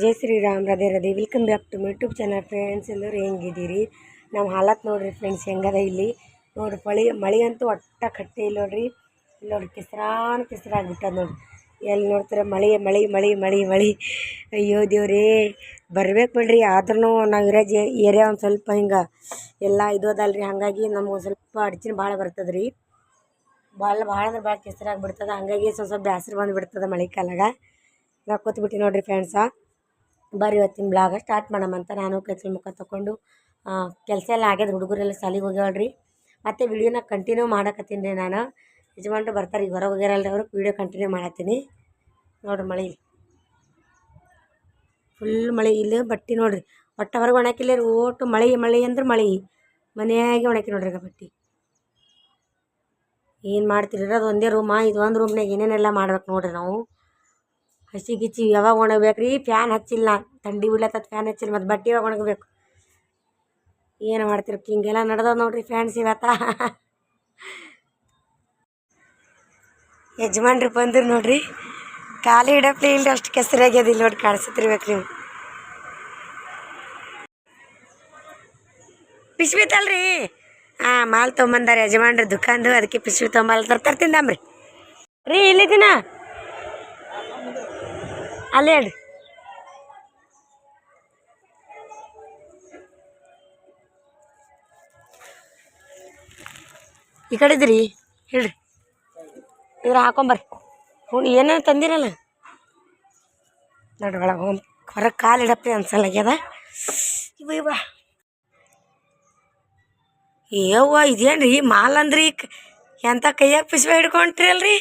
Jai Shriram, Radhe Radhe. Welcome back to my YouTube channel friends ಎಲ್ಲರೂ ಹೆಂಗಿದ್ದೀರಿ? ನಮ್ಮ ಹಾಲತ್ ನೋಡ್ರಿ ಫ್ರೆಂಡ್ಸ್ ಹೆಂಗದ ಇಲ್ಲಿ? ನೋಡಿರಿ, ಮಳೆ ಮಳೆ ಅಂತೂ ಒಟ್ಟ ಕಟ್ಟೆ ಇಲ್ಲ ನೋಡ್ರಿ. ಇಲ್ಲಿ ನೋಡ್ರಿ, ಕೆಸರಾನ ಕೆಸರಾಗ್ಬಿಟ್ಟದ ನೋಡಿ ಎಲ್ಲಿ ನೋಡ್ತೀರ, ಮಳೆ ಮಳೆ ಮಳೆ ಮಳೆ ಮಳೆ. ಅಯ್ಯೋ ದೇವ್ರೇ, ಬರ್ಬೇಕು ಬಿಡ್ರಿ. ಆದ್ರೂ ನಾವು ಇರೋ ಜೆ, ಏರಿಯಾ ಒಂದು ಸ್ವಲ್ಪ ಹಿಂಗೆ ಎಲ್ಲ ಇದು ಅದಲ್ರಿ. ಹಾಗಾಗಿ ನಮ್ಗೆ ಸ್ವಲ್ಪ ಅಡ್ಚಿನ ಭಾಳ ಬರ್ತದೆ ರೀ ಭಾಳ ಭಾಳ ಅಂದ್ರೆ ಭಾಳ ಕೆಸರಾಗಿ ಬಿಡ್ತದೆ. ಹಂಗಾಗಿ ಸ್ವಲ್ಪ ಸ್ವಲ್ಪ ಬಂದು ಬಂದುಬಿಡ್ತದೆ ಮಳೆ ಕಾಲಾಗ. ನಾವು ಕೂತ್ಬಿಟ್ಟು ನೋಡಿರಿ ಫ್ರೆಂಡ್ಸ ಬರ್ರಿ ಇವತ್ತಿನ ಬ್ಲಾಗ ಸ್ಟಾರ್ಟ್ ಮಾಡಮಂತ ನಾನು ಕೈಲಿ ಮುಖ ತೊಗೊಂಡು ಕೆಲಸ ಎಲ್ಲ ಆಗ್ಯದ, ಹುಡುಗರೆಲ್ಲ ಸಾಲಿಗೆ ಹೋಗ್ಯಾಳ್ರಿ ಮತ್ತು ವಿಡಿಯೋನ ಕಂಟಿನ್ಯೂ ಮಾಡಕತ್ತೀನಿ ರೀ ನಾನು. ಯಜಮಾನ್ರು ಬರ್ತಾರೆ, ಈಗ ಹೊರಗೆ ಹೋಗ್ಯಾರಲ್ರಿ ಅವ್ರಿಗೆ ವಿಡಿಯೋ ಕಂಟಿನ್ಯೂ ಮಾಡತ್ತೀನಿ. ನೋಡ್ರಿ ಮಳೆ. ಫುಲ್ ಮಳೆ, ಇಲ್ಲಿ ಬಟ್ಟೆ ನೋಡ್ರಿ. ಒಟ್ಟು ಹೊರಗೆ ಒಣಕಿಲ್ಲ ರೀ ಓಟು ಮಳೆ ಮಳೆ ಅಂದ್ರೆ ಮಳೆ. ಮನೆಯಾಗೆ ಒಣಕಿ ನೋಡ್ರಿ ಈಗ ಬಟ್ಟೆ. ಏನು ಮಾಡ್ತೀರಿ ಅದು ಒಂದೇ ರೂಮಾ ಇದು ಒಂದು ರೂಮ್ನಾಗ ಏನೇನೆಲ್ಲ ಮಾಡ್ಬೇಕು ನೋಡ್ರಿ ನಾವು. ಹಸಿ ಗಿಚ್ಚಿ ಯಾವಾಗ ಒಣಗ್ಬೇಕು ರೀ ಫ್ಯಾನ್ ಹಚ್ಚಿಲ್ಲ. ಥಂಡಿ ಬೀಳತ್ತದ ಫ್ಯಾನ್ ಹಚ್ಚಿಲ್ಲ. ಮತ್ತು ಬಟ್ಟೆ ಯಾವಾಗ ಒಣಗಬೇಕು? ಏನು ಮಾಡ್ತಿರ ಹಿಂಗೆಲ್ಲ ನಡ್ದದ ನೋಡ್ರಿ ಫ್ಯಾನ್ಸ್ ಇವತ್ತ. ಯಜಮಾನ್ರಿ ಬಂದ್ರು ನೋಡ್ರಿ. ಖಾಲಿ ಇಡಪ್ಲಿ ಇಲ್ರಿ, ಅಷ್ಟು ಕೆಸರಾಗ್ಯದ ಇಲ್ಲಿ ನೋಡಿ ಕಾಣಿಸ್ತಿರ್ಬೇಕು ನೀವು. ಪಿಸ್ವಿ ತಲ್ರಿ ಹಾಂ ಮಾಲ್ ತೊಗೊಂಬಂದಾರೆ ಯಜಮಾನ್ರಿ ದುಕಾನ್ದು ಅದಕ್ಕೆ ಪಿಸ್ವಿ ತೊಗೊಂಬಲ್ ತರ್ತಾರೆ ತಿಂದಾಮ್ರಿ. ರೀ, ಇಲ್ಲಿದ್ದೀನ? ಅಲ್ಲೇ ಹೇಳ್ರಿ. ಈ ಕಡೆ ಇದ್ರಿ, ಹೇಳ್ರಿ. ಇದ್ರ ಹಾಕೊಂಬರ್ರಿ. ಹ್ಞೂ ಏನೇನು ತಂದಿರಲ್ಲ? ನೋಡ್ರಿ ಒಳಗೆ ಹೋಗಿ ಹೊರಗೆ ಕಾಲು ಇಡಪ್ರಿ ಅನ್ಸಲ್ಲಾಗ್ಯದ. ಇವ ಇವ. ಏವ್ವ, ಇದೇನ್ರಿ, ಮಾಲ್ ಅಂದ್ರಿ ಎಂಥ ಕೈಯಾಗ ಪಿಸ್ಬೆ ಹಿಡ್ಕೊಂಟ್ರಿ ಅಲ್ರಿ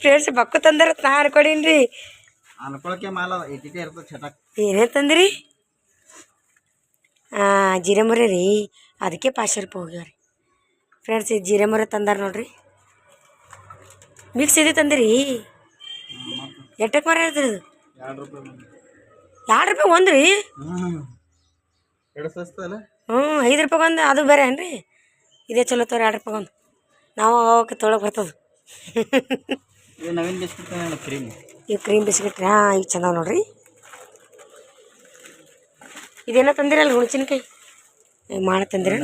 ಫ್ರೆಂಡ್ಸ್ ಬಕ್ಕು ತಂದಾರ ನಾ ಅನ್ಕೊಡೀನ್ರಿ ಅನ್ಕೊಳಕ್ಕೆ ಮಾಲ ಇಟ್ಟಿಗೆ ಇರ್ತದೆ ಚಟಕ್ ಏನೇ ತಂದ್ರಿ? ಹಾಂ ಜೀರೆಮುರೆ ರೀ ಅದಕ್ಕೆ ಪಾಶರ್ ರೂಪಾಯಿ ಹೋಗ್ಯಾವ್ರಿ. ಫ್ರೆಂಡ್ಸ್ ಇದು ಜೀರೆಮುರಿ ತಂದಾರ ನೋಡ್ರಿ. ಮಿಕ್ಸ್ ಇದೆ ತಂದಿರಿ? ಎಟ್ಟಕ್ಕೆ ಮರ ಇರ್ತದೆ ಎರಡು ರೂಪಾಯಿ ಒಂದು. ರೀ? ಹ್ಞೂ ಐದು ರೂಪಾಯಿ ಒಂದು ಅದು ಬೇರೆ ಏನ್ರಿ? ಇದೇ ಚಲೋ ತೋರಿ ಎರಡು ರೂಪಾಯಿ ಒಂದು. ನಾವು ಅವಕ್ಕೆ ತೊಳಗೆ ಬರ್ತದೆ. ಇವು ಕ್ರೀಮ್. ಬಿಸ್ಕಿಟ್ ರೀ ಹಾಂ ಈಗ ಚಂದ ನೋಡ್ರಿ. ಇದೇನೋ ತಂದಿರಲ್ಲ ಹುಣಸಿನ್ಕಾಯಿ? ಮಾಡ ತಂದಿರ?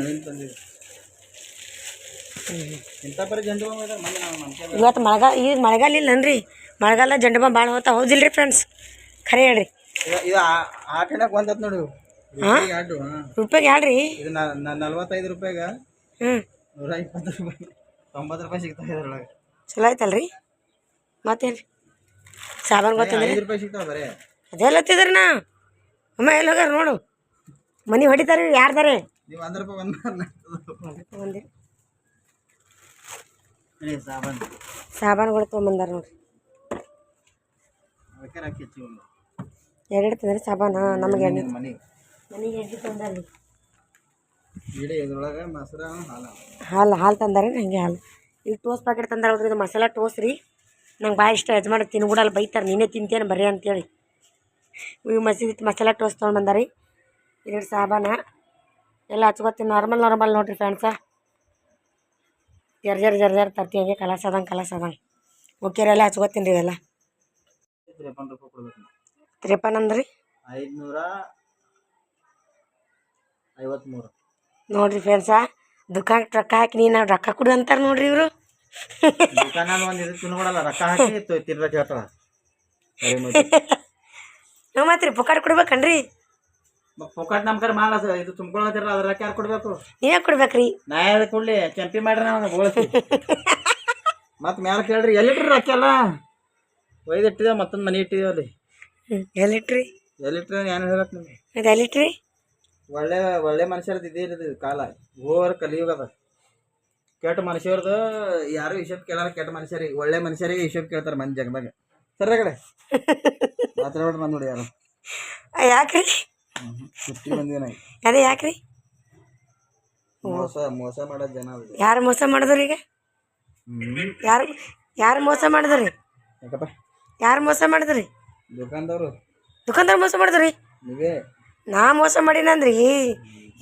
ಇವತ್ತು ಮಳೆಗಾಲ ಈಗ ಮಳೆಗಾಲ ಇಲ್ಲನ್ರಿ ಮಳೆಗಾಲ ಜಂಡು ಬಾಂಬ್ ಭಾಳ ಹೌದಿಲ್ಲ ಹೌದಿಲ್ರಿ ಫ್ರೆಂಡ್ಸ್ ಖರೆ ಹೇಳ್ರಿ. ರೂಪಾಯಿಗೆ ಹೇಳ್ರಿ ನಲ್ವತ್ತೈದು ರೂಪಾಯಿಗೆ ಹ್ಞೂ ತೊಂಬತ್ತು ರೂಪಾಯಿ ಸಿಗ್ತಾವೆ ಇದ್ರೊಳಗೆ. ಚಲೋ ಆಯ್ತಲ್ರಿ? ಮತ್ತೇನು ಸಾಬಾನು ಗೊತ್ತಂದ್ರಿ ಐದು ರೂಪಾಯಿ ಸಿಗ್ತಾವೆ ಬರೇ. ಅದೆಲ್ಲ ಹತ್ತಿದ್ರಿ ನಾ? ಅಮ್ಮ ಎಲ್ಲಿ ಹೋಗ್ಯಾರ ನೋಡು. ಮನೆ ಹೊಡಿತಾರೆ ಯಾರ್ದಾರೆ ನೀವು ಒಂದು ರೂಪಾಯಿ ಒಂದು ಏ ಸಾಬನ್. ಸಾಬಾನುಗಳು ತೊಗೊಂಬಂದಾರ ನೋಡ್ರಿ. ಅದಕ್ಕೆ ಹೆಚ್ಚಿ ಒಂದು ಎರಡು ತಿಂದ್ರೆ ಸಾಬಾನು ನಮಗೆ ಎಣ್ಣೆ ಮನೆಗೆ. ಎಣ್ಣೆ ಹಾಲು. ಹಾಲು ತಂದಾರ ಹಂಗೆ ಹಾಲು. ಇಲ್ಲಿ ಟೋಸ್ಟ್ ಪ್ಯಾಕೆಟ್ ತಂದಾರ ನೋಡ್ರಿ ಇದು ಮಸಾಲ ಟೋಸ್ ರೀ. ನಂಗೆ ಭಾಳ ಇಷ್ಟ ಯಜಮಾನ ತಿನ್ಬಿಡಲ್ಲ ಬೈತಾರೆ ನೀನೇ ತಿಂತೇನೆ ಬರ್ರಿ ಅಂತೇಳಿ. ಇವು ಮಸೀದಿ ಮಸಾಲ ಟೋಸ್ ತೊಗೊಂಡು ಬಂದಾರಿ. ಎರಡು ಸಾಬಾನ ಎಲ್ಲ ಹಚ್ಕೊತೀನಿ ನಾರ್ಮಲ್ ನಾರ್ಮಲ್ ನೋಡ್ರಿ ಫ್ರೆಂಡ್ಸ ಜರ್ ಜರ್ ಜರ್ ಜರ್ ತರ್ತಿ ಹಂಗೆ ಕಲಸ್ ಅದಂಗೆ ಕಲಸ್ ಅದಂಗೆ ಎಲ್ಲ ಹಚ್ಕೋತೀನಿ ರೀ ಇವೆಲ್ಲ. ತಿರ್ಪನ್ ಅಂದ್ರಿ? ಐದುನೂರ ಐವತ್ತ್ಮೂರು ನೋಡ್ರಿ ಫ್ರೆಂಡ್ಸ ದುಕಾನ್ ರೊಕ್ಕ ಹಾಕಿ ನೀನು ರೊಕ್ಕ ಕೊಡು ಅಂತಾರೆ ನೋಡ್ರಿ ಇವರು. ನಾವು ಮತ್ತೆ ರೀ ಪುಕಾರ್ ಕೊಡ್ಬೇಕನ್ರಿ ಪುಕಾಟ್ ನಮ್ಮ ಕಡೆ ಮಾಲ ಇದು ತುಂಬ್ಕೊಳ್ಳೋದಿರಲ್ಲ ಅದ್ರ ರೊಕ್ಕ ಯಾರು ಕೊಡ್ಬೇಕು? ನೀವೇ ಕೊಡ್ಬೇಕ್ರಿ. ನಾ ಹೇಳಿ ಕೊಡ್ಲಿ ಕೆಂಪಿ ಮಾಡ್ರಿ ನಾವು ಮತ್ತೆ ಮ್ಯಾಲ ಕೇಳ್ರಿ ಎಲ್ಲಿಟ್ರಿ ರೊಕ್ಕ ಎಲ್ಲ? ಒಯ್ದು ಇಟ್ಟಿದೆ ಮತ್ತೊಂದು ಮನೆ ಇಟ್ಟಿದೇವೆ ಅಲ್ಲಿ. ಹ್ಞೂ ಎಲ್ಲಿಟ್ರಿ? ಎಲ್ಲಿಟ್ರಿ ಏನು ಹೇಳಕ್ ನಿಮ್ಗೆ? ಎಲ್ಲಿಟ್ರಿ? ಒಳ್ಳೆ ಒಳ್ಳೆ ಮನುಷ್ಯರದ್ದು ಇದೇ ಇರೋದು ಕಾಲ. ಓವರ್ ಕಲಿಯುಗದ ಕೆಟ್ಟ ಮನುಷ್ಯರದು ಯಾರು ಹಿಶೇಬ್ ಕೇಳಲ್ಲ ಕೆಟ್ಟ ಮನುಷ್ಯರಿಗೆ ಒಳ್ಳೆ ಮನುಷ್ಯರಿಗೆ ಹಿಶೇಬ್ ಕೇಳ್ತಾರೆ ಮಂದಿ ಜಗದಾಗ. ಸರಿ ಕಡೆ ಮಾತಾಡ್ಬಿಡ್ರಿ ಬಂದು ನೋಡಿ ಯಾರು. ಯಾಕ್ರಿ? ಸುತ್ತಿ ಬಂದಿನ ಅದೇ ಯಾಕ್ರಿ? ಮೋಸ ಮೋಸ ಮಾಡೋ ಜನ ಅದು ಯಾರು ಮೋಸ ಮಾಡಿದ್ರಿ ಈಗ? ಯಾರು ಯಾರು ಮೋಸ ಮಾಡಿದ್ರಿ? ಯಾಕಪ್ಪ? ಯಾರು ಮೋಸ ಮಾಡಿದ್ರಿ? ದುಕಾನ್ದವ್ರು. ದುಕಾನ್ದವ್ರು ಮೋಸ ಮಾಡಿದ್ರಿ? ನೀವೇ. ನಾ ಮೋಸ ಮಾಡೀನಂದ್ರಿ?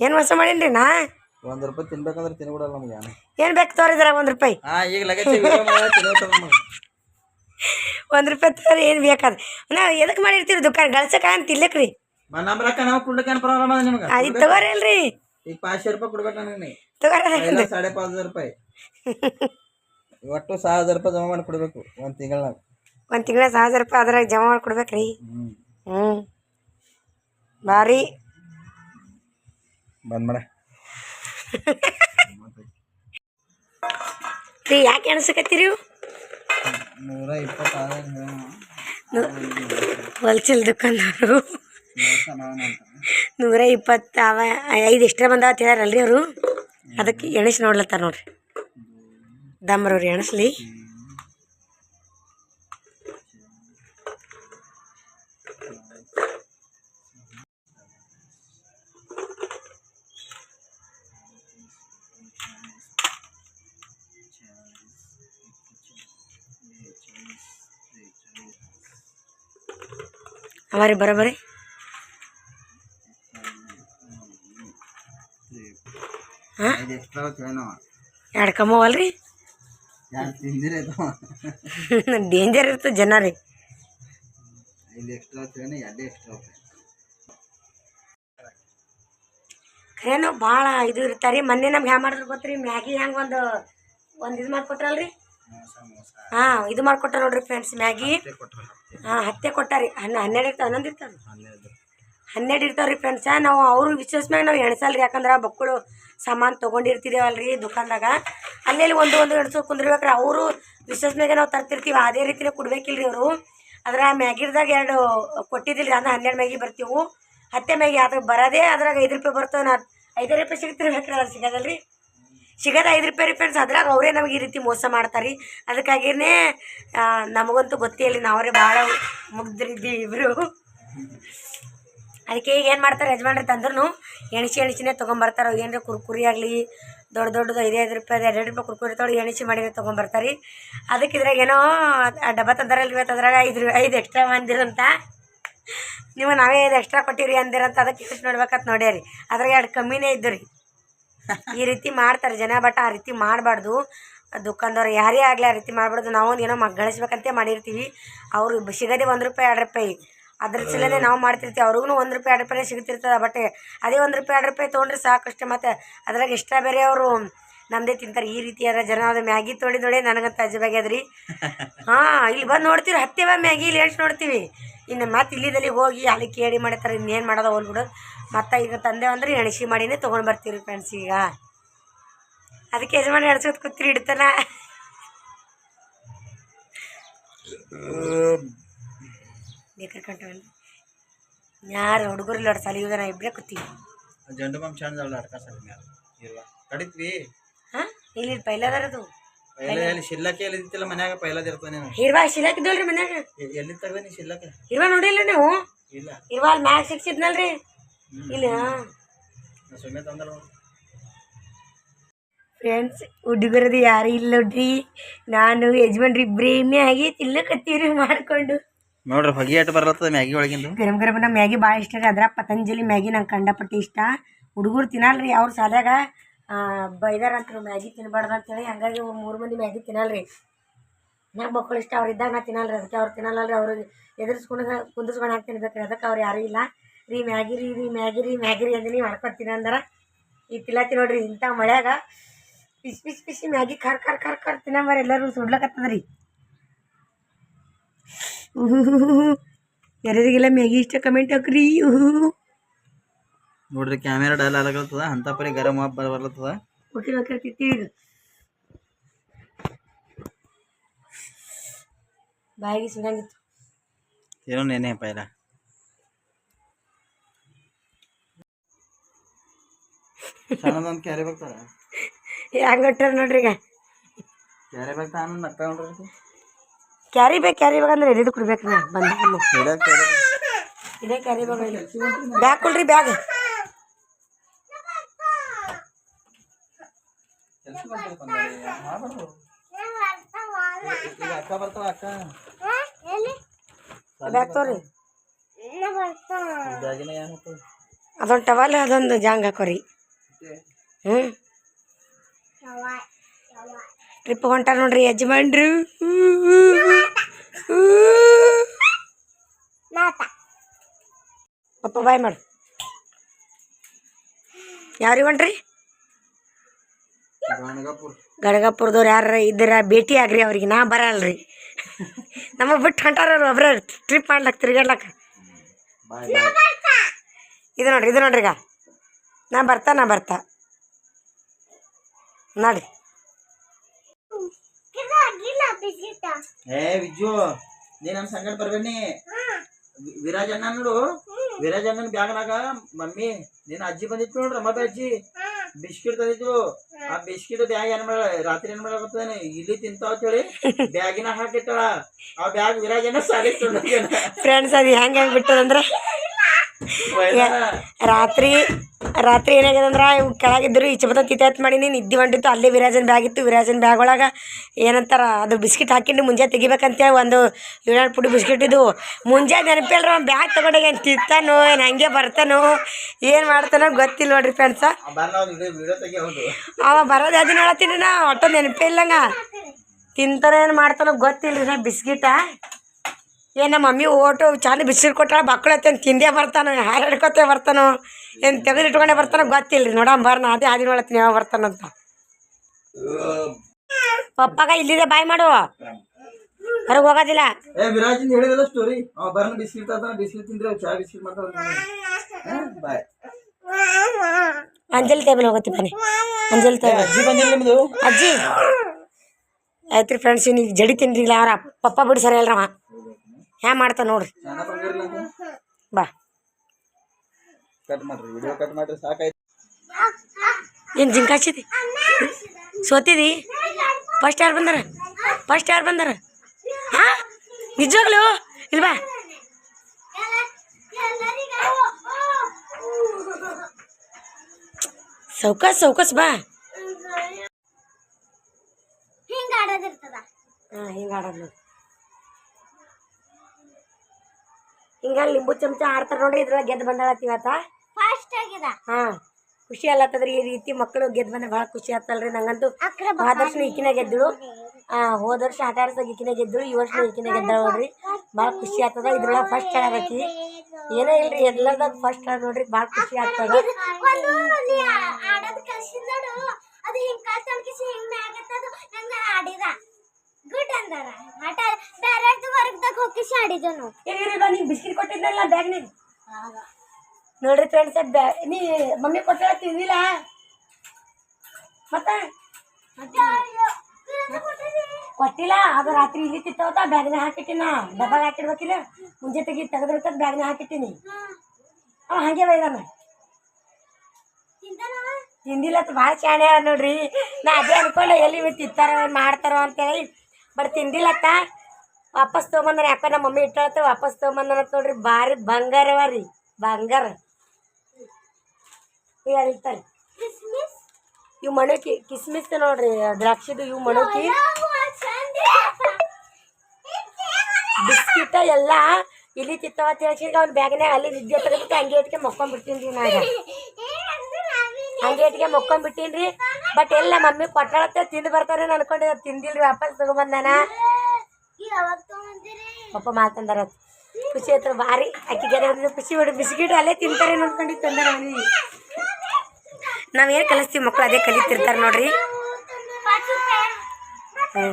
ಏನು ಮೋಸ ಮಾಡೀನಿ ನಾ? ಒಂದ್ ರೂಪಾಯಿ ತಿನ್ಬೇಕಂದ್ರೆ ತಿನ್ಬಿಡಲ್ಲ ನಮ್ಗೆ. ಏನು ಬೇಕು ತೋರಿದ್ರ ಒಂದು ರೂಪಾಯಿ? ಒಂದ್ ಈಗ ಲಗೇಜ್ ಒಂದು ರೂಪಾಯಿ ತೋರಿ ಏನು ಬೇಕಾದ? ನಾವ್ ಎದಕ್ಕೆ ಮಾಡಿರ್ತೀರಿ ದುಕಾನ್? ಗಳಸಕ ಅಂತ ಇಲ್ಲಕ್ರಿ. ರೀ ನಮ್ಮ ರೊಕ್ಕ ನಾವು ಕೊಡ್ಲಿಕ್ಕೆ ಏನು ಪ್ರಾಬ್ಲಮ್ ಅದ ನಿಮ್ಗೆ? ಅದು ತಗೋರಿ ಅಲ್ರಿ ಈಗ ಪಾಚಶೆ ರೂಪಾಯಿ ಕೊಡ್ಬೇಕು ನನಗೆ ತಗೋರಿ ಎಲ್ಲ ಸಾಡೆ ಪಾಚ್ ಹಜಾರ್ ರೂಪಾಯಿ. ಒಟ್ಟು ಸಾವಿರ ಹಜಾರ್ ರೂಪಾಯಿ ಜಮಾ ಮಾಡಿ ಕೊಡ್ಬೇಕು ಒಂದ್ ತಿಂಗಳಾಗ ಒಂದು ತಿಂಗಳ ಸಾವಿರ ರೂಪಾಯಿ ಅದ್ರಾಗ ಜಮಾ ಮಾಡಿ ಕೊಡ್ಬೇಕ್ರಿ. ರೀ ಹ್ಞೂ ಹ್ಞೂ ಭಾರಿ ಬಂದ್ ಮಾಡ. ರೀ ಯಾಕೆ ಅನ್ಸಕತ್ತೀರಿ? ನೂರ ಇಪ್ಪತ್ತಾರು ಹೊಲ್ಸೇಲ್ ದುಕಾನ್ದವರು. ನೂರ ಇಪ್ಪತ್ತು ಅವ ಐದು ಎಕ್ಸ್ಟ್ರಾ ಬಂದಾವ ಅಂತ ಹೇಳ್ಯಾರಲ್ರಿ ಅವರು? ಅದಕ್ಕೆ ಎಣಸಿ ನೋಡ್ಲತ್ತಾರ ನೋಡ್ರಿ. ದಮ್ರವ್ರು ಎಣಸ್ಲಿ. ಅವರಿ ಬರೋಬರಿ ಹಾಂ? ಐದು ಎಕ್ಸ್ಟ್ರಾ ಕೇಳೋಣ ಎರಡು ಕಮ್ಮವಲ್ರಿ ಡೇಂಜರ್ ಇರ್ತದೆ ಜನ ರೀ. ಏನು ಎರಡೇ ಖರೇನು ಭಾಳ ಇದು ಇರ್ತಾರೆ ಮೊನ್ನೆ ನಮ್ಗೆ ಹ್ಯಾಂಗ ಮಾಡಿದ್ರು ಗೊತ್ತ್ರಿ ಮ್ಯಾಗಿ ಹೆಂಗೆ ಒಂದು ಒಂದು ಇದು ಮಾಡಿಕೊಟ್ರಲ್ರಿ? ಹಾಂ ಇದು ಮಾಡ್ಕೊಟ್ಟ ನೋಡ್ರಿ ಫ್ರೆಂಡ್ಸ್ ಮ್ಯಾಗಿ. ಹಾ ಹತ್ತೆ ಕೊಟ್ಟಾರಿ. ಹನ್ನ ಹನ್ನೆರಡು ಇರ್ತಾವೆ ಹನ್ನೊಂದು ಇರ್ತಾವೆ ಹನ್ನೆರಡು. ಇರ್ತಾವ್ರಿ ಫ್ರೆಂಡ್ಸ ನಾವು ಅವ್ರ ವಿಶ್ವಾಸ ಮ್ಯಾಗ ನಾವು ಎಣಸಲ್ರಿ ಯಾಕಂದ್ರೆ ಮಕ್ಕಳು ಸಾಮಾನು ತೊಗೊಂಡಿರ್ತಿದೇವಲ್ರಿ ದುಕಾನ್ದಾಗ. ಅಲ್ಲೆಲ್ಲಿ ಒಂದು ಒಂದು ಎಣ್ಸೋ ಕುಂದಿರ್ಬೇಕ್ರಿ. ಅವರು ವಿಶ್ವಾಸ ಮ್ಯಾಗ ನಾವು ತರ್ತಿರ್ತೀವಿ. ಅದೇ ರೀತಿನೇ ಕೊಡ್ಬೇಕಿಲ್ರಿ ಅವರು. ಅದ್ರ ಮ್ಯಾಗಿರ್ದಾಗ ಎರಡು ಕೊಟ್ಟಿದ್ದಿಲ್ರಿ. ಅಂದ್ರೆ ಹನ್ನೆರಡು ಮ್ಯಾಗಿ ಬರ್ತೀವಿ. ಹತ್ತೆ ಮ್ಯಾಗಿ ಅದ್ರ ಬರೋದೇ ಅದ್ರಾಗ ಐದು ರೂಪಾಯಿ ಬರ್ತವೆ ನಾ ಐದು ರೂಪಾಯಿ ಸಿಗ್ತಿರ್ಬೇಕ್ರಿ ಅದ್ರ ಸಿಗೋದಲ್ರಿ. ಸಿಗೋದು ಐದು ರೂಪಾಯಿ ರೀ ಫ್ರೆಂಡ್ಸ್ ಅದ್ರಾಗ ಅವರೇ ನಮಗೆ ಈ ರೀತಿ ಮೋಸ ಮಾಡ್ತಾರೆ. ರೀ ಅದಕ್ಕಾಗಿನೇ ಆ, ನಮಗಂತೂ ಗೊತ್ತೇ ಇಲ್ಲ ನಾವರೇ ಭಾಳ ಮುಗ್ದ್ರಿದ್ದೀವಿ ಇಬ್ಬರು ಅದಕ್ಕೆ ಈಗ ಏನು ಮಾಡ್ತಾರೆ ಯಜಮಾನ್ರಿ ತಂದ್ರೂ ಎಣಿಸಿ ಎಣಿಸಿನೇ ತೊಗೊಂಬರ್ತಾರೆ. ಏನರ ಕುರ್ಕುರಿ ಆಗಲಿ ದೊಡ್ಡ ದೊಡ್ಡದು ಐದು ಐದು ರೂಪಾಯಿ ಎರಡು ರೂಪಾಯಿ ಕುರ್ಕುರಿ ತೊಗೊಂಡು ಎಣಿಸಿ ಮಾಡಿದ್ರೆ ತೊಗೊಂಬರ್ತಾರೆ. ಅದಕ್ಕೆ ಇದ್ರಾಗ ಏನೋ ಡಬ್ಬ ತಂದಾರಲ್ರಿ ಇವತ್ತು ಅದ್ರಾಗ ಐದು ರೂ- ಐದು ಎಕ್ಸ್ಟ್ರಾ ಬಂದಿರಂತ ನೀವು ನಾವೇ ಐದು ಎಕ್ಸ್ಟ್ರಾ ಕೊಟ್ಟಿರಿ ಅಂದಿರಂತ ಅದಕ್ಕೆ ಎಷ್ಟು ನೋಡ್ಬೇಕಂತ ನೋಡ್ಯಾರಿ. ಅದ್ರಾಗ ಎರಡು ಕಮ್ಮಿನೇ ಇದ್ದು ರೀ ಈ ರೀತಿ ಮಾಡ್ತಾರೆ ಜನ ಬಟ್ ಆ ರೀತಿ ಮಾಡಬಾರ್ದು. ದುಕಾನ್ದವ್ರು ಯಾರೇ ಆಗಲಿ ಆ ರೀತಿ ಮಾಡಬಾರ್ದು. ನಾವು ಏನೋ ಮಗ್ ಗಳಿಸ್ಬೇಕಂತೆ ಮಾಡಿರ್ತೀವಿ. ಅವರು ಸಿಗೋದೇ ಒಂದು ರೂಪಾಯಿ, ಎರಡು ರೂಪಾಯಿ. ಅದ್ರ ಸಲನೇ ನಾವು ಮಾಡ್ತಿರ್ತೀವಿ. ಅವ್ರಿಗೂ ಒಂದು ರೂಪಾಯಿ, ಎರಡು ರೂಪಾಯಿ ಸಿಗ್ತಿರ್ತದೆ ಬಟ್ ಅದೇ ಒಂದು ರೂಪಾಯಿ, ಎರಡು ರೂಪಾಯಿ ತೊಗೊಂಡ್ರೆ ಸಾಕಷ್ಟೇ. ಮತ್ತು ಅದ್ರಾಗ ಎಕ್ಸ್ಟ್ರಾ ಬೇರೆ ಅವರು ನಮ್ಮದೇ ತಿಂತಾರೆ. ಈ ರೀತಿ ಅದ ಜನ ಅದು ಮ್ಯಾಗಿ ತೊಡಿ ನೋಡಿ ನನಗಂತ ಅಜ್ಜಬಾಗ್ಯದ್ರಿ ಹಾಂ, ಇಲ್ಲಿ ಬಂದು ನೋಡ್ತೀವಿ ಹತ್ತಿವ ಮ್ಯಾಗಿ ಇಲ್ಲಿ ಎಷ್ಟು ನೋಡ್ತೀವಿ. ಇನ್ನು ಮತ್ತೆ ಇಲ್ಲಿದಲ್ಲಿ ಹೋಗಿ ಅಲ್ಲಿ ಕೇಳಿ ಮಾಡ್ತಾರೆ ಇನ್ನೇನು ಮಾಡೋದು ಹೋಗ್ಬಿಡೋದು ಮತ್ತೆ ಈಗ ತಂದೆ ಅಂದ್ರೆ ಎಣಸಿ ಮಾಡಿನೇ ತೊಗೊಂಡು ಬರ್ತೀರಿ ಫ್ರೆಂಡ್ಸ್ ಈಗ. ಅದಕ್ಕೆ ಯಜಮಾನ ಎಣಸೋದು ಕೂತ್ರಿ ಇಡ್ತಾನ ಯಾರು ಹುಡುಗರು ಸಾಲಿ ಈಗ ನಾ ಇಬ್ಬರೇ ಕೂತೀವಿ. ಜಂಡು ಬಾಂಬ್ ಚಂದ ಇಲ್ಲ ಕಡಿತ್ವಿ ಹಾಂ ಇಲ್ಲಿ ಪೈಲದರದು ಪೈಲ ಎಲ್ಲಿ ಶಿಲ್ಲಕ್ಕೆ ಎಲ್ಲಿ ಮನ್ಯಾಗ? ಪೈಲದ ಇರ್ತಾವ ನೀನು. ಹಿರ್ವಾ ಶಿಲಾಕಿದ್ದಲ್ರಿ ಮನ್ಯಾಗ. ಎ- ಎಲ್ಲಿ ತಗದ ನೀ ಶಿಲ್ಲಕ್ಕೆ ಹಿರ್ವಾ ನೋಡಿಲ್ಲ ನೀವು? ಇಲ್ಲ. ಹಿರ್ವಾ ಅಲ್ಲಿ ಮ್ಯಾಗ ಸಿಕ್ಸಿದ್ನಲ್ರಿ. ಇಲ್ಲ. ನಾ ಸುಮ್ಮನೆ ತಂದ್ರ ಫ್ರೆಂಡ್ಸ್ ಹುಡುಗರದು ಯಾರು ಇಲ್ಲ ನೋಡ್ರಿ. ನಾನು ಯಜಮಾನ್ರಿ ಇಬ್ಬರೇ ಆಗಿ ತಿನ್ನಕತ್ತೀವ್ರಿ ಮಾಡಿಕೊಂಡು. ನೋಡ್ರಿ ಹೊಗೆ ಆಟ ಬರ್ಲತ್ತದ ಮ್ಯಾಗಿ ಒಳಗಿಂದು. ಗರಂ ಗರಂ ನಮ್ಮ ಮ್ಯಾಗಿ ಭಾಳ ಇಷ್ಟ ರೀ. ಅದ್ರ ಪತಂಜಲಿ ಮ್ಯಾಗಿ ನಂಗೆ ಕಂಡಪಟ್ಟಿ ಇಷ್ಟ. ಹುಡುಗರು ತಿನ್ನಲ್ರಿ ಅವ್ರ ಸಾಲ್ಯಾಗ ಬೈದಾರ ಅಂತ ಮ್ಯಾಗಿ ತಿನ್ನಬಾರ್ದು ಅಂತೇಳಿ, ಹಂಗಾಗಿ ಮೂರು ಮಂದಿ ಮ್ಯಾಗಿ ತಿನ್ನಲ್ರಿ. ನನ್ನ ಮಕ್ಕಳು ಇಷ್ಟ ಅವ್ರು ಇದ್ದಾಗ ನಾ ತಿನ್ನಲ್ರಿ, ಅದಕ್ಕೆ ಅವ್ರು ತಿನ್ನಲ್ಲರಿ ಅವ್ರಿಗೆ ಎದುರಿಸ್ಕೊಂಡು ಕುಂದಿಸ್ಕೊಂಡು ಹಾಕಿ ತಿನ್ಬೇಕ್ರಿ, ಅದಕ್ಕೆ ಅವ್ರು ಯಾರೂ ಇಲ್ಲ. ರೀ ಮ್ಯಾಗಿ ರೀ ರೀ ಮ್ಯಾಗಿ ರೀ ಮ್ಯಾಗಿ ರೀ ಅಂದಿನಿ ಮಾಡ್ಕೊತೀನಿ ಅಂದ್ರೆ. ಈ ತಿಲ್ಲತ್ತಿ ನೋಡ್ರಿ, ಇಂಥ ಮಳೆಯಾಗ ಪಿಸ್ ಪಿಸ್, ಪಿಸಿ ಮ್ಯಾಗಿ ಖಾರ ಖಾರ, ಖಾರ್ ಖಾರ್ ತಿನ್ನಂಬರ್ ಎಲ್ಲರೂ ಸುಡ್ಲಕತ್ತದ ರೀ. ಮ್ಯಾಗಿ ಇಷ್ಟ, ಕಮೆಂಟ್ ಹಾಕ್ರಿ. ನೋಡ್ರಿ ಕ್ಯಾಮೆರಾ ಡಲ್ ಆಗತ್ತದ ಅಂತ ಪರಿ ಗರಂ ಆಪ್ ಬರ್ಲತ್ತದ? ಓಕೆ ಬಾಯಿಗೆ ಸುಡಂಗಿತ್ತು ಏನೋ ನೆನೆ ಪೈಲ. ಸಣ್ಣದೊಂದು ಕ್ಯಾರಿ ಬರ್ತಾರ? ಹೆಂಗೆ ಹೊಟ್ಟಾರ ನೋಡ್ರಿ ಈಗ. ಕ್ಯಾರಿ ಬರ್ತಾ ಅನ್ನೋ ನಕ್ಕ ನೋಡ್ರಿ? ಕ್ಯಾರಿ ಬೇಕು ಕ್ಯಾರಿ ಬೇಕಂದ್ರೆ ಎಲ್ಲಿದು ಕೊಡ್ಬೇಕು ನಾ? ಬಂದ ಇದೇ ಕ್ಯಾರಿ ಬ್ಯಾಗ್ ಕೊಡ್ರಿ ಬ್ಯಾಗ್. ಅಕ್ಕ ಬರ್ತಾವ ಅಕ್ಕ ಅದಾಗ್ತಾವ್ರಿ ಅದೊಂದು ಟವಲ್ ಅದೊಂದು ಜಾಂಗ್ ಹಾಕೋರಿ ಹ್ಞೂ ಟ್ರಿಪ್ ಹೊಂಟಾರ ನೋಡ್ರಿ ಯಜಮಾನ್ರಿ. ಪಪ್ಪ ಬಾಯ್ ಮಾಡು. ಯಾರಿಗೆ ಹೊಂಟ್ರಿ? ಗಾಣಗಾಪುರ್. ಗಡಗಪುರದವ್ರು ಯಾರ ಇದ್ದೀರ ಭೇಟಿ ಆಗ್ರಿ ಅವ್ರಿಗೆ ನಾ ಬರಲ್ರಿ. ನಮ್ಮ ಬಿಟ್ಟು ಹೊಂಟಾರ ಅವ್ರು ಒಬ್ರ ಟ್ರಿಪ್ ಮಾಡ್ಲಕ್ಕೆ ತಿರ್ಗಾಡ್ಲಕ್ಕ ಇದು ನೋಡ್ರಿ ಇದು ನೋಡ್ರಿ ಈಗ. ನಾ ಬರ್ತಾ ನಾ ಬರ್ತಾ. ನೋಡ್ರಿ. ಏ ವಿಜ್ಜು ನೀ ನಮ್ಮ ಸಂಗಡ ಬರ್ಬೇನಿ ವಿ- ವಿರಾಜ್ ಅಣ್ಣ ನೋಡು. ವಿರಾಜ್ ಅಣ್ಣನ ಬ್ಯಾಗ್ನಾಗ ಮಮ್ಮಿ ನಿನ್ನ ಅಜ್ಜಿ ಬಂದಿತ್ತು ನೋಡ್ರಿ ಅಮ್ಮ ಅಜ್ಜಿ ಬಿಸ್ಕಿಟ್ ತಂದಿದ್ರು ಆ ಬಿಸ್ಕಿಟ್ ಬ್ಯಾಗ್ ಏನ್ ಮಾಡ ರಾತ್ರಿ ಏನ್ ಮಾಡ ಇಲ್ಲಿ ತಿಂತಾವ ಅಂತ ಹೇಳಿ ಬ್ಯಾಗಿನ ಹಾಕಿಟ್ಟಾಳ. ಆ ಬ್ಯಾಗ್ ವಿರಾಜ್ ಅಣ್ಣ ಸಾಲಿ ಫ್ರೆಂಡ್ಸ್ ಅದು ಹೆಂಗ್ ಹೆಂಗ್ ಬಿಟ್ಟದಂದ್ರೆ? ರಾತ್ರಿ ರಾತ್ರಿ ಏನಾಗ್ಯದ ಅಂದ್ರೆ ಇವು ಕೆಳಗಿದ್ರು ಈಚೆ ಬತ್ತ ತಿತಾತ್ ಮಾಡೀನಿ ನಿದ್ದೆ ಹೊಂಟಿತ್ತು ಅಲ್ಲೇ ವಿರಾಜನ್ ಬ್ಯಾಗ್ ಇತ್ತು ವಿರಾಜನ್ ಬ್ಯಾಗ್ ಒಳಗೆ ಏನಂತಾರ ಅದು ಬಿಸ್ಕಿಟ್ ಹಾಕಿಂಡು ಮುಂಜಾನೆ ತೆಗಿಬೇಕಂತೇಳಿ ಒಂದು ಏಳು ಪುಡಿ ಬಿಸ್ಕಿಟ್ ಇದು ಮುಂಜಾನೆ ನೆನಪಿಲ್ರಿ ಅವ್ನು ಬ್ಯಾಗ್ ತಗೊಂಡಾಗ ಏನು ತಿಂತಾನೋ ಏನು ಹಂಗೆ ಬರ್ತಾನೋ ಏನು ಮಾಡ್ತಾನೋ ಗೊತ್ತಿಲ್ಲ ನೋಡ್ರಿ ಫ್ರೆಂಡ್ಸ ಅವ ಬರೋದು ಅದನ್ನ ಹೇಳತ್ತೀನಿ ನಾ ಒಟ್ಟು ನೆನಪೇ ಇಲ್ಲಂಗ. ತಿಂತಾನೋ ಏನು ಮಾಡ್ತಾನೋ ಗೊತ್ತಿಲ್ಲ ನಾ ಬಿಸ್ಕಿಟ. ಏನು ನಮ್ಮ ಮಮ್ಮಿ ಓಟು ಚಂದ ಬಿಸಿಲು ಕೊಟ್ಟಾಳ ಬಕ್ಕಳತ್ತೇನು ತಿಂದೇ ಬರ್ತಾನೋ ಹಾರಾಡ್ಕೊತೇ ಬರ್ತಾನೋ. ಏನು ತೆಗೆದು ಇಟ್ಕೊಂಡೆ ಬರ್ತಾನೆ ಗೊತ್ತಿಲ್ಲ. ರೀ ನೋಡಮ್ ಬರ್ನ. ಅದೇ ಆದಿನ ಹೇಳತ್ತೀನಿ ಯಾವ ಬರ್ತಾನಂತ ಪಪ್ಪಾಗ ಇಲ್ಲಿದೆ ಬಾಯ್ ಮಾಡು. ಹೊರಗೆ ಹೋಗೋದಿಲ್ಲ. ಏ ವಿರಾಜ್ ಹೇಳಿದಲ್ಲ ಸ್ಟೋರಿ ಅವ ಬರ್ನ ಬಿಸ್ಕಿಟ್ ತಾತ ಬಿಸ್ಕಿಟ್ ತಿಂದ್ರೆ ಚಾ ಬಿಸ್ಕಿಟ್ ಮಾಡ್ತಾವ ಬಾಯ್. ಅಂಜಲಿ ಟೇಬಲ್ ಹೋಗುತ್ತೆ ಬನ್ನಿ. ಅಂಜಲಿ ಟೇಬಲ್ ಅಜ್ಜಿ ಬಂದಿಲ್ಲ ನಿಮ್ದು? ಅಜ್ಜಿ. ಆಯ್ತು ರೀ ಫ್ರೆಂಡ್ಸ್ ನೀವು ಜಡಿ ತಿನ್ರಿಲ್ಲ ಅವ್ರ ಪಪ್ಪ ಬಿಡಿ ಸರಿ ಅಲ್ರವ ಹ್ಯಾ ಮಾಡ್ತಾನೆ ನೋಡ್ರಿ. ಬಾ. ಕಟ್ ಮಾಡ್ರಿ ವಿಡಿಯೋ ಕಟ್ ಮಾಡ್ರಿ ಸಾಕಾಯ್ತು. ಏನು ಜಿಂಕಾಚಿತಿ ಹಚ್ಚಿದಿ? ಸೋತಿದಿ? ಫಸ್ಟ್ ಯಾರು ಬಂದಾರ? ಫಸ್ಟ್ ಯಾರು ಬಂದಾರ? ಹಾ? ನಿಜವಾಗ್ಲು? ಇಲ್ವಾ ಸೌಕಸ್ ಸೌಕಸ್ ಬಾ. ಹಿಂಗ ಆಡೋದಿರ್ತದ. ಹಾಂ ಹಿಂಗೆ ಆಡೋದು ಹಿಂಗೆ ಲಿಂಬು ಚಮಚ ಆಡ್ತಾರೆ ನೋಡಿ ಇದ್ರೊಳಗೆ ಗೆದ್ದು ಬಂದಾಳತ್ತಿ ಇವತ್ತ. ಫಾಸ್ಟ್ ಹಾ ಹಾಂ ಖುಷಿ ಅಲ್ಲತ್ತದ್ರಿ ಈ ರೀತಿ ಮಕ್ಕಳು ಗೆದ್ದು ಬಂದ್ರೆ ಭಾಳ ಖುಷಿ ಆಗ್ತಲ್ರಿ. ನಂಗಂತೂ ಹೋದ ವರ್ಷ ಈಕಿನ ಗೆದ್ದಳು. ಆ ಹೋದ ವರ್ಷ ಆಟ ಆಡ್ಸಾಗ ಈಕಿನ ಗೆದ್ದಳು ಈ ವರ್ಷ ಈಕಿನ ಗೆದ್ದಳ ನೋಡ್ರಿ. ಭಾಳ ಖುಷಿ ಆಗ್ತದ. ಇದ್ರೊಳಗೆ ಫಸ್ಟ್ ಆಡಕಿ ಏನೇ ಇಲ್ರಿ ಎಲ್ಲದಾಗ ಫಸ್ಟ್ ಆಡ ನೋಡ್ರಿ ಭಾಳ ಖುಷಿ ಆಗ್ತದ. ಬಿಸ್ಕಿಟ್ ಕೊಟ್ಟಿದ್ನಲ್ಲ ಬ್ಯಾಗ್ನಾಗ? ನೋಡ್ರಿ ಫ್ರೆಂಡ್ಸ್ ಬ್ಯಾ ನೀ ಮಮ್ಮಿ ಕೊಟ್ಟ ತಿಂದಿಲ್ಲ? ಮತ್ತ? ಕೊಟ್ಟಿಲ್ಲ ಅದು ರಾತ್ರಿ ಇಲ್ಲಿ ತಿತ್ತವತ್ತ ಬ್ಯಾಗ್ನ ಹಾಕಿಟ್ಟಿನ. ಡಬ್ಬಾಗ ಹಾಕಿಡ್ಬೇಕಿಲ್ಲ? ಮುಂಜೆ ತೆಗಿ ತೆಗೆದಿರ್ತದ ಬ್ಯಾಗ್ನ ಹಾಕಿಟ್ಟಿನಿ. ಅವ ಹಂಗೆ ಬೈದಾನ. ತಿಂದಿಲ್ಲ ಅಂತ ಭಾಳ ಶಾಣೆ ಅದ ನೋಡ್ರಿ. ನಾ ಅದೇ ಅನ್ಕೊಂಡೆ, ಎಲ್ಲಿ ತಿಂತಾರೋ ಮಾಡ್ತಾರೋ ಅಂತೇಳಿ ಬಟ್ ತಿಂದಿಲ್ಲತ್ತ ವಾಪಸ್ ತೊಗೊಂಬಂದ್ರೆ. ಯಾಕೋ ನಮ್ಮ ಮಮ್ಮಿ ಇಟ್ಟಳತ್ತ, ವಾಪಸ್ ತೊಗೊಂಬಂದನ ನೋಡ್ರಿ. ಭಾರಿ ಬಂಗಾರವ ರೀ, ಬಂಗಾರ. ಹೇಳ್ತಾರೆ. ಇವು ಮಣಕಿ ಕಿಸ್ಮಿಸ್ ನೋಡ್ರಿ ದ್ರಾಕ್ಷಿದು ಇವು ಮಣಕಿ. ಬಿಸ್ಕಿಟ ಎಲ್ಲ ಇಲ್ಲಿ ತಿತ್ತವ ತಿಳ್ಸಿದ್ರೆ ಅವ್ನ ಬ್ಯಾಗ್ನಾಗ ಅಲ್ಲಿ ನಿದ್ದೆ ತೆಗೆದ್ಬಿಟ್ಟು ಹಂಗೆ ಇಟ್ಕೆ ಮಕ್ಕೊಂಡ್ಬಿಡ್ತೀನಿ ರೀ ನಾ ಈಗ. ಹಂಗೆ ಇಟ್ಕೆ ಮಕ್ಕೊಂಡ್ಬಿಟ್ಟೀನಿ ಬಟ್ ಎಲ್ಲ ಮಮ್ಮಿ ಕೊಟ್ಟಾಳತ್ತೆ ತಿಂದು ಬರ್ತಾರೆ ಅನ್ಕೊಂಡಿದ್ದೆ ತಿಂದಿಲ್ರಿ ವಾಪಸ್ ತಗೊಂಬಂದಾನ ಪಪ್ಪ ಮಾತಂದಾರ ಖುಷಿ ಆಯ್ತು ಭಾರಿ. ಅಕ್ಕಿಗೆ ಗೆರೆ ಖುಷಿ ಬಿಡು ಬಿಸ್ಕಿಟ್ ಅಲ್ಲೇ ತಿಂತಾರೆ ನೋಡ್ಕೊಂಡು ತಂದ್ರೆ ಅವನಿಗೆ ನಾವೇನು ಕಲಿಸ್ತೀವಿ ಮಕ್ಕಳು ಅದೇ ಕಲಿತಿರ್ತಾರೆ ನೋಡ್ರಿ. ಹ್ಞೂ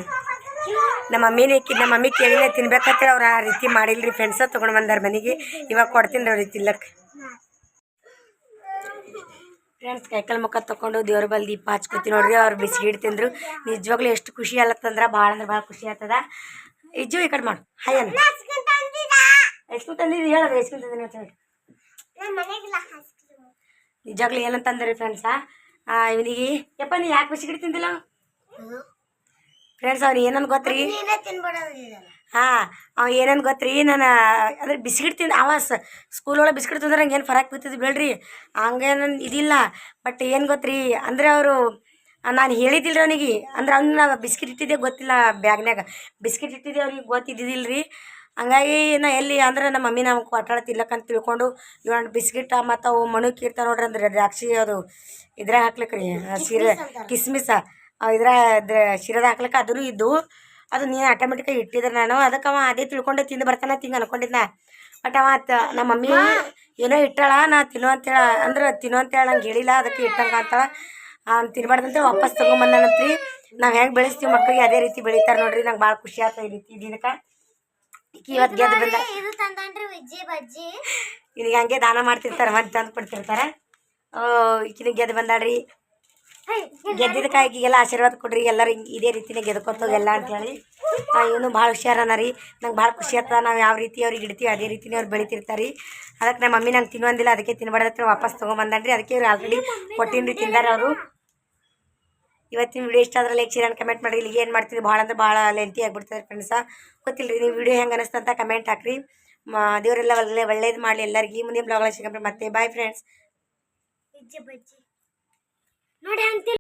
ನಮ್ಮ ಮಮ್ಮಿನೇ ಇಕ್ಕಿ ನಮ್ಮ ಮಮ್ಮಿ ಕೇಳಿನೇ ತಿನ್ಬೇಕಂತ ಅವ್ರು ಆ ರೀತಿ ಮಾಡಿಲ್ರಿ ಫ್ರೆಂಡ್ಸ ತೊಗೊಂಡು ಬಂದಾರ ಮನೆಗೆ. ಇವಾಗ ಕೊಡ್ತೀನಿ ರೀ ಅವ್ರಿಗೆ ತಿಲ್ಲಕ್ಕೆ ಫ್ರೆಂಡ್ಸ್ ಕೈಕಲ್ ಮುಖ ತಗೊಂಡು ದೇವ್ರ ಬಲ್ ದೀಪ ಹಚ್ಕೊತೀವಿ ನೋಡ್ರಿ ಅವ್ರು ಬಿಸ್ಕಿಟ್ ತಿಂದ್ರು. ನಿಜವಾಗ್ಲೂ ಎಷ್ಟು ಖುಷಿ ಆಲತ್ತಂದ್ರೆ ಭಾಳ ಅಂದ್ರೆ ಭಾಳ ಖುಷಿ ಆಗ್ತದ ಇಜ್ಜು ಈ ಕಡೆ ಮಾಡು. ಹಾಯ್ ಐಸ್ಕ್ರೀಮ್ ಎಷ್ಟು ತಂದಿದ್ದು ಹೇಳಿ ತಂದಿದ್ದೀನಿ ಅಂತ ಹೇಳಿ. ನಿಜವಾಗ್ಲೂ ಏನಂತಂದ್ರಿ ಫ್ರೆಂಡ್ಸಾ ಇವನಿಗೆ ಯಪ್ಪ ನೀ ಯಾಕೆ ಬಿಸ್ಕಿಟ್ ತಿಂದಿಲ್ಲ? ಫ್ರೆಂಡ್ಸ್ ಅವ್ನು ಏನಂದ್ ಗೊತ್ತ್ರಿ? ಹಾಂ ಅವ ಏನಂದ್ ಗೊತ್ತ್ರಿ? ನಾನು ಅಂದ್ರೆ ಬಿಸ್ಕಿಟ್ ತಿಂದ ಅವ ಸ್ಕೂಲ್ ಒಳಗೆ ಬಿಸ್ಕಿಟ್ ತಿಂದ್ರೆ ಹಂಗೇನು ಏನು ಫರಕ್ ಬೀಳ್ತದೆ ಬೇಡ್ರಿ? ಹಂಗೇನು ಇದಿಲ್ಲ. ಬಟ್ ಏನು ಗೊತ್ತ್ರಿ? ಅಂದ್ರೆ ಅವರು ನಾನು ಹೇಳಿದ್ದಿಲ್ಲ ಅವನಿಗೆ. ಅಂದ್ರೆ ಅವ್ನ ಬಿಸ್ಕಿಟ್ ಇಟ್ಟಿದ್ದೆ ಗೊತ್ತಿಲ್ಲ ಬ್ಯಾಗ್ನಾಗ ಬಿಸ್ಕಿಟ್ ಇಟ್ಟಿದ್ದೆ ಅವ್ರಿಗೆ ಗೊತ್ತಿದ್ದಿದ್ದಿಲ್ಲ ರೀ ಹಂಗಾಗಿ ನಾ ಎಲ್ಲಿ ಅಂದ್ರೆ ನಮ್ಮ ಮಮ್ಮಿ ನಾವು ಕೊಟ್ಟಾಳ ತಿನ್ಲಕ್ಕಂತ ತಿಳ್ಕೊಂಡು ಇವಾಗ ಬಿಸ್ಕಿಟ ಮತ್ತು ಅವು ಮಣುಕ್ ಇರ್ತಾವೆ ನೋಡ್ರಿ ಅಂದ್ರೆ ದ್ರಾಕ್ಷಿ ಅದು ಇದ್ರಾಗ ಹಾಕ್ಲಿಕ್ಕೆ ರೀ ಸೀರೆ ಕಿಸ್ಮಿಸ ಇದ್ರ ಇದ್ರ ಶಿರದ ಹಾಕ್ಲಿಕ್ಕೆ ಅದೂ ಇದ್ದು ಅದು ನೀನು ಆಟೋಮೆಟಿಕಾಗಿ ಇಟ್ಟಿದ್ರೆ ನಾನು ಅದಕ್ಕೆ ಅವ ಅದೇ ತಿಳ್ಕೊಂಡೆ ತಿಂದು ಬರ್ತಾನೆ ತಿಂಗೆ ಅನ್ಕೊಂಡಿದ್ನ. ಬಟ್ ಅವ ನಮ್ಮ ಮಮ್ಮಿ ಏನೋ ಇಟ್ಟಾಳ ನಾ ತಿನ್ನು ಅಂತೇಳ ಅಂದ್ರೆ ತಿನ್ನು ಅಂತೇಳಿ ನಂಗೆ ಹೇಳಿಲ್ಲ ಅದಕ್ಕೆ ಇಟ್ಟಂಗೆ ಅಂತಾಳ. ತಿನ್ಬಾರ್ದಂತ ವಾಪಸ್ ತೊಗೊಂಬಂದನಂತ್ರಿ. ನಾವು ಹೆಂಗೆ ಬೆಳೆಸ್ತೀವಿ ಮಕ್ಕಳಿಗೆ ಅದೇ ರೀತಿ ಬೆಳಿತಾರೆ ನೋಡ್ರಿ ನಂಗೆ ಭಾಳ ಖುಷಿ ಆಯ್ತು ಈ ರೀತಿ ಇದಕ್ಕೆ ಈಕಿ ಇವತ್ತು ಗೆದ್ದು ಬಂದ ಇದು ತಂದನ್ರಿ ವಿಜ್ಜಿ ಬಜ್ಜಿ. ನಿನಗೆ ಹಂಗೆ ದಾನ ಮಾಡ್ತಿರ್ತಾರೆ ಮತ್ತೆ ತಂದು ಕೊಡ್ತಿರ್ತಾರೆ. ಈಕಿನ ಗೆದ್ದು ಬಂದಾಳ್ರಿ. ಗೆದ್ದಿದ್ದಕ್ಕೆ ಈಗೆಲ್ಲ ಆಶೀರ್ವಾದ ಕೊಡ್ರಿ ಎಲ್ಲರೂ ಹಿಂಗೆ ಇದೇ ರೀತಿನೇ ಗೆದ್ಕೊತೋಗೆಲ್ಲ ಅಂತೇಳಿ. ಇವನು ಭಾಳ ಹುಷಾರನ ರೀ ನಂಗೆ ಭಾಳ ಖುಷಿ ಆಗ್ತದ ನಾವು ಯಾವ ರೀತಿ ಅವ್ರಿಗೆ ಇಡ್ತೀವಿ ಅದೇ ರೀತಿನೇ ಅವ್ರು ಬೆಳಿತಿರ್ತಾರೆ. ರೀ ಅದಕ್ಕೆ ನಮ್ಮ ಮಮ್ಮಿ ನಂಗೆ ತಿನ್ನುವಂದಿಲ್ಲ ಅದಕ್ಕೆ ತಿನ್ಬಾರ್ದತ್ರ ವಾಪಸ್ ತೊಗೊಂಬಂದ್ರಿ ಅದಕ್ಕೆ ಇವ್ರು ಆಲ್ರೆಡಿ ಕೊಟ್ಟಿನ ರೀ ತಿಂದಾರ ಅವರು. ಇವತ್ತಿನ ವಿಡಿಯೋ ಇಷ್ಟ ಆದ್ರೆ ಲೈಕ್ ಶೇರ್ ಕಮೆಂಟ್ ಮಾಡಿ. ಇಲ್ಲಿ ಏನು ಮಾಡ್ತೀರಿ? ಭಾಳ ಅಂದ್ರೆ ಭಾಳ ಲೆಂತಿ ಆಗಿಬಿಡ್ತದೆ ಫ್ರೆಂಡ್ಸ ಗೊತ್ತಿಲ್ಲ ರೀ, ನೀವು ವಿಡಿಯೋ ಹೆಂಗೆ ಅನಿಸ್ತಂತ ಕಮೆಂಟ್ ಹಾಕ್ರಿ. ದೇವರೆಲ್ಲ ಒಳ್ಳೆ, ಒಳ್ಳೇದು ಮಾಡಲಿ ಎಲ್ಲರಿಗೆ. ಮುಂದಿನ ಬ್ಲಾಗ್ ಸಿಗಂಬ್ರಿ ಮತ್ತೆ ಬಾಯ್ ಫ್ರೆಂಡ್ಸ್ ನೋಡಿ